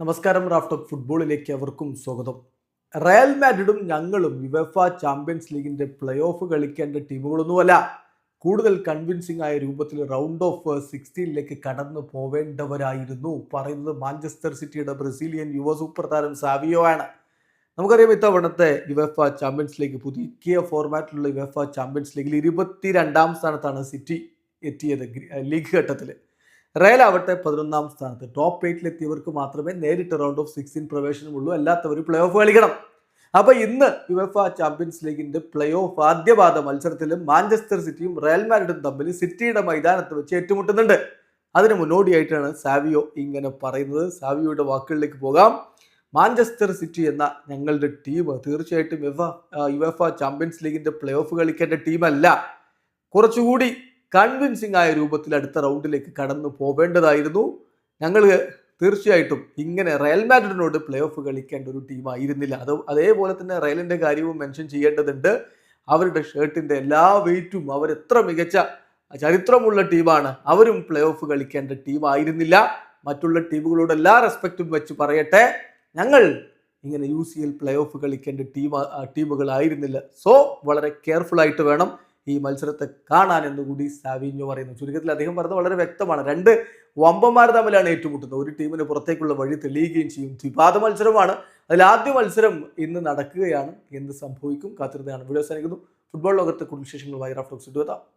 നമസ്കാരം റാഫ്റ്റോപ്പ് ഫുട്ബോളിലേക്ക് അവർക്കും സ്വാഗതം. റയൽ മാഡ്രിഡും ഞങ്ങളും യുവഫ ചാമ്പ്യൻസ് ലീഗിന്റെ പ്ലേ ഓഫ് കളിക്കേണ്ട ടീമുകളൊന്നുമല്ല. കൂടുതൽ കൺവിൻസിംഗ് ആയ രൂപത്തിൽ റൗണ്ട് ഓഫ് സിക്സ്റ്റീനിലേക്ക് കടന്നു പോവേണ്ടവരായിരുന്നു. പറയുന്നത് മാഞ്ചസ്റ്റർ സിറ്റിയുടെ ബ്രസീലിയൻ യുവ സൂപ്പർ താരം സാവിയോ ആണ്. നമുക്കറിയാം ഇത്തവണത്തെ യുവഫ ചാമ്പ്യൻസ് ലീഗ് പുതുക്കിയ ഫോർമാറ്റിലുള്ള യുവഫ ചാമ്പ്യൻസ് ലീഗിൽ ഇരുപത്തിരണ്ടാം സ്ഥാനത്താണ് സിറ്റി എത്തിയത് ലീഗ് ഘട്ടത്തിൽ റയൽ ആവട്ടെ പതിനൊന്നാം സ്ഥാനത്ത്. ടോപ്പ് എയ്റ്റിലെത്തിയവർക്ക് മാത്രമേ നേരിട്ട് റൗണ്ട് ഓഫ് സിക്സ്റ്റീൻ പ്രവേശനമുള്ളൂ. അല്ലാത്തവർ പ്ലേ ഓഫ് കളിക്കണം. അപ്പൊ ഇന്ന് യുവഫ ചാമ്പ്യൻസ് ലീഗിന്റെ പ്ലേ ഓഫ് ആദ്യപാദ മത്സരത്തിൽ മാഞ്ചസ്റ്റർ സിറ്റിയും റയൽ മാഡ്രിഡും തമ്മിൽ സിറ്റിയുടെ മൈതാനത്ത് വെച്ച് ഏറ്റുമുട്ടുന്നുണ്ട്. അതിന് മുന്നോടിയായിട്ടാണ് സാവിയോ ഇങ്ങനെ പറയുന്നത്. സാവിയോയുടെ വാക്കുകളിലേക്ക് പോകാം. മാഞ്ചസ്റ്റർ സിറ്റി എന്ന ഞങ്ങളുടെ ടീം തീർച്ചയായിട്ടും യുവ യുവഫ ചാമ്പ്യൻസ് ലീഗിന്റെ പ്ലേ ഓഫ് കളിക്കേണ്ട ടീമല്ല കുറച്ചുകൂടി കൺവിൻസിംഗ് ആയ രൂപത്തിൽ അടുത്ത റൗണ്ടിലേക്ക് കടന്നു പോവേണ്ടതായിരുന്നു. ഞങ്ങൾ തീർച്ചയായിട്ടും ഇങ്ങനെ റയൽ മാഡ്രിഡിനോട് പ്ലേ ഓഫ് കളിക്കേണ്ട ഒരു ടീമായിരുന്നില്ല. അത് അതേപോലെ തന്നെ റയലിന്റെ കാര്യവും മെൻഷൻ ചെയ്യേണ്ടതുണ്ട്. അവരുടെ ഷർട്ടിന്റെ എല്ലാ വെയിറ്റും അവർ എത്ര മികച്ച ചരിത്രമുള്ള ടീമാണ്. അവരും പ്ലേ ഓഫ് കളിക്കേണ്ട ടീമായിരുന്നില്ല. മറ്റുള്ള ടീമുകളോട് എല്ലാ റെസ്പെക്റ്റും വെച്ച് പറയട്ടെ. ഞങ്ങൾ ഇങ്ങനെ U C L play off കളിക്കേണ്ട team ടീമുകളായിരുന്നില്ല. സോ വളരെ കെയർഫുൾ ആയിട്ട് വേണം ഈ മത്സരത്തെ കാണാൻ എന്നുകൂടി സാവിഞ്ഞു പറയുന്നു. ചുരുക്കത്തിൽ അദ്ദേഹം പറഞ്ഞത് വളരെ വ്യക്തമാണ്. രണ്ട് വമ്പന്മാർ തമ്മിലാണ് ഏറ്റുമുട്ടുന്നത്. ഒരു ടീമിന് പുറത്തേക്കുള്ള വഴി തെളിയുകയും ചെയ്യും. ദ്വിപാദ മത്സരമാണ്. അതിൽ ആദ്യ മത്സരം ഇന്ന് നടക്കുകയാണ്. എന്ത് സംഭവിക്കും കാത്തിരുന്നതാണ് വീഡിയോ അവസാനിക്കുന്നു. ഫുട്ബോൾ ലോകത്തെ കുടുംബ വിശേഷങ്ങളുമായി റാഫ്റ്റോക്സ് എത്താം